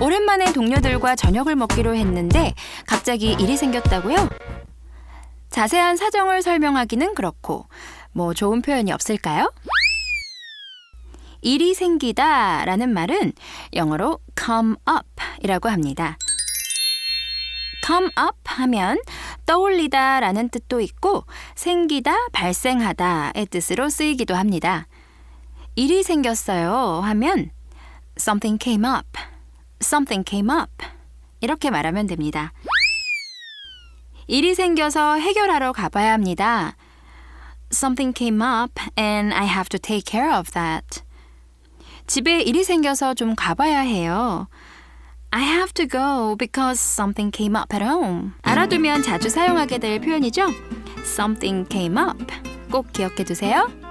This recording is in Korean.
오랜만에 동료들과 저녁을 먹기로 했는데 갑자기 일이 생겼다고요? 자세한 사정을 설명하기는 그렇고 뭐 좋은 표현이 없을까요? 일이 생기다 라는 말은 영어로 come up 이라고 합니다. come up 하면 떠올리다 라는 뜻도 있고 생기다, 발생하다의 뜻으로 쓰이기도 합니다. 일이 생겼어요 하면 something came up, something came up 이렇게 말하면 됩니다. 일이 생겨서 해결하러 가봐야 합니다. Something came up and I have to take care of that. 집에 일이 생겨서 좀 가봐야 해요. I have to go because something came up at home. 알아두면 자주 사용하게 될 표현이죠? Something came up. 꼭 기억해 두세요.